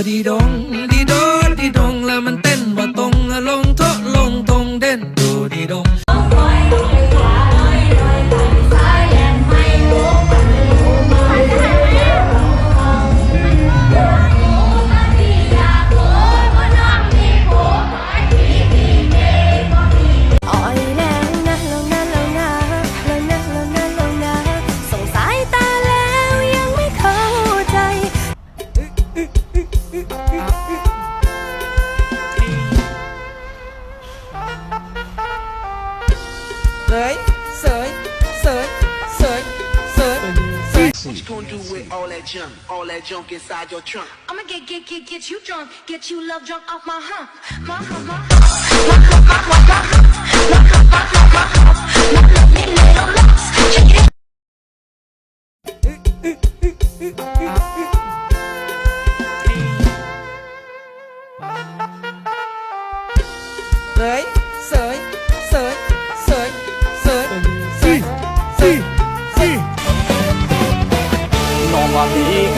But it เสยเสยเสยเสยเสย What you gonna do with all that junk, all that junk inside your trunk? I'ma get, get, get, get you drunk, get you love drunk off my hump, my hump, my hump. ơi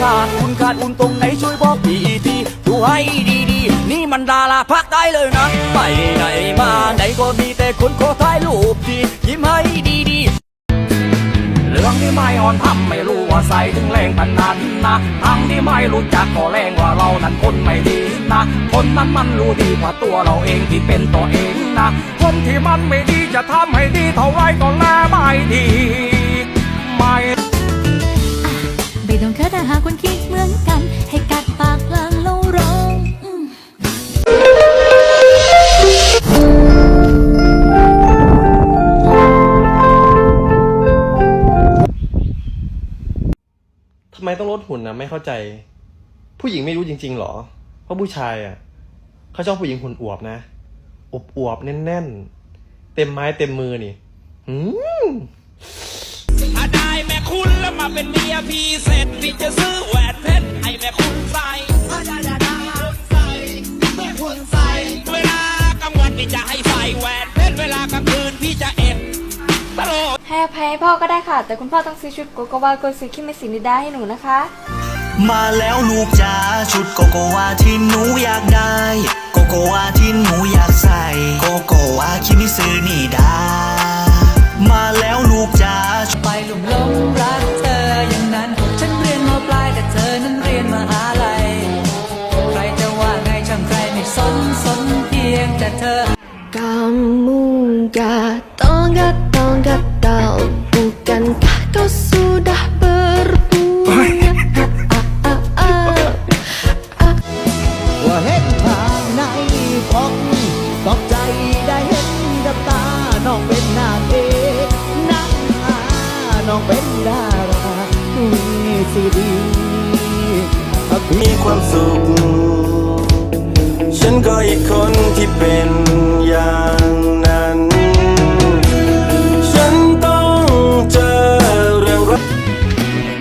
ขาดคุณขาดอุ่นตรงไหนช่วยบอกพี่ทีดูให้ดีๆ นี่มันดาราพักได้เลยนะ ไปไหนมาไหนก็มีแต่คนขอถ่ายรูปทียิ้มให้ดีๆเรื่องที่ไม่อ่อนทำไม่รู้ว่าใส่ถึงแรงขนาดนะทั้งที่ไม่รู้จักก็แรงว่าเรานั้นคนไม่ดีนะ คนนั้นมันรู้ดีกว่าตัวเราเองที่เป็นตัวเองนะ คนที่มันไม่ดีจะทำให้ดีเท่าไรก็แลไม่ดี ไม่ ทุนนะไม่เข้าใจ ผู้หญิงไม่รู้จริง ๆหรอ เพราะผู้ชายอะเขาชอบผู้หญิงหุ่นอวบนะอวบอวบแน่นๆ เต็มไม้เต็มมือนี่หืมถ้าได้แม่คุณแล้วมาเป็นเมียพี่เสร็จพี่จะซื้อแหวนเพชรให้แม่คุณ แต่คุณพ่อต้องซื้อชุดโกโกวาโกซิคิเมซินิดาให้หนูนะคะ มาแล้วลูกจ๋าชุดโกโกวาที่หนูอยากได้ โกโกวาที่หนูอยากใส่ โกโกวาคิมิซึนี่ดา มาแล้วลูกจ๋าไปหลุมหลงรักเธออย่างนั้น ฉันเรียนมปลายแต่เธอนั้นเรียนมหาลัยใครจะว่าไงช่างใครไม่สนสนเพียงแต่เธอ Kamu gak tahu gak tahu gak tahu น้องเป็นดารามีสิดีมีความสุข ฉันก็อีกคนที่เป็นอย่างนั้น ฉันต้องเจอเรื่องราว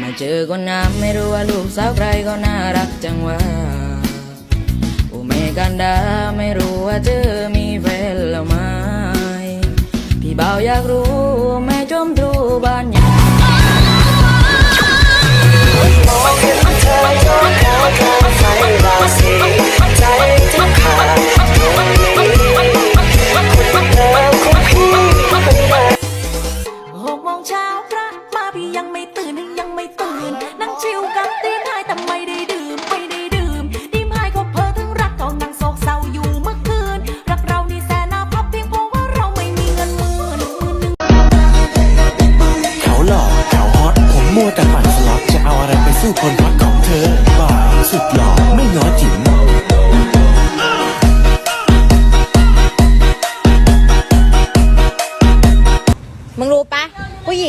มาเจอคนน้ำไม่รู้ว่าลูกสาวใครก็น่ารักจังว่าโอเมกันดาไม่รู้ว่าเธอมีแฟนแล้วไหมพี่เบ่าอยากรู้แม่จมตรูบ้านยังห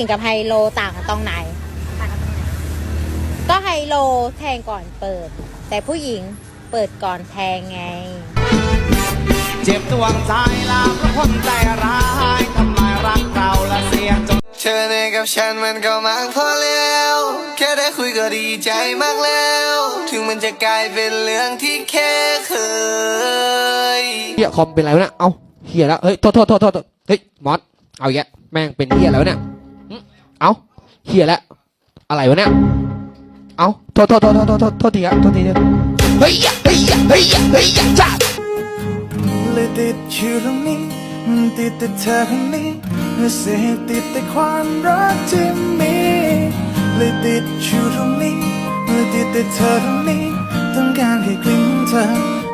งกับไฮโลต่างกันตรงไหน ก็ไฮโลแทงก่อนเปิด แต่ผู้หญิงเปิดก่อนแทงไง เจ็บดวงใจลาเพราะคนใจร้ายทำลายรักเราและเสียจนเธอในกับฉันมันก็มากพอแล้ว แค่ได้คุยก็ดีใจมากแล้ว ถึงมันจะกลายเป็นเรื่องที่แค่เคยเฮียคอมเป็นไรวะเนี่ยเอาเฮียแล้วเฮ้ยโทษโทษโทษโทษเฮ้ยมอสเอาอีกแยะแม่งเป็นเฮียแล้วะเนี่ยหึ เอ้าเฮียแล้วอะไรวะเนี่ย เอ้าโทษโทษโทษโทษโทษโทษทีครับโทษทีครับเฮ้ยเฮ้ยเฮ้ยเฮ้ยจ้าเลยติดอยู่ตรงนี้ติดแต่เธอคนนี้เสพติดแต่ความรักที่มีเลยติดอยู่ตรงนี้เลยติดแต่เธอตรงนี้ ต้องการแค่กลิ่นเธอ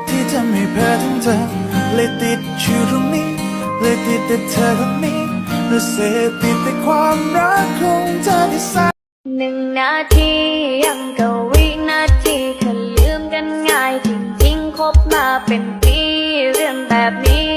ที่จะไม่แพ้ทั้งเธอเลยติดอยู่ตรงนี้เลยติดแต่เธอคนนี้ และเสพติดแต่ความรักของเธอที่แสนหนึ่งนาทียังกะวินาทีเธอลืมกันง่ายจริงๆคบมาเป็นปีเรื่องแบบนี้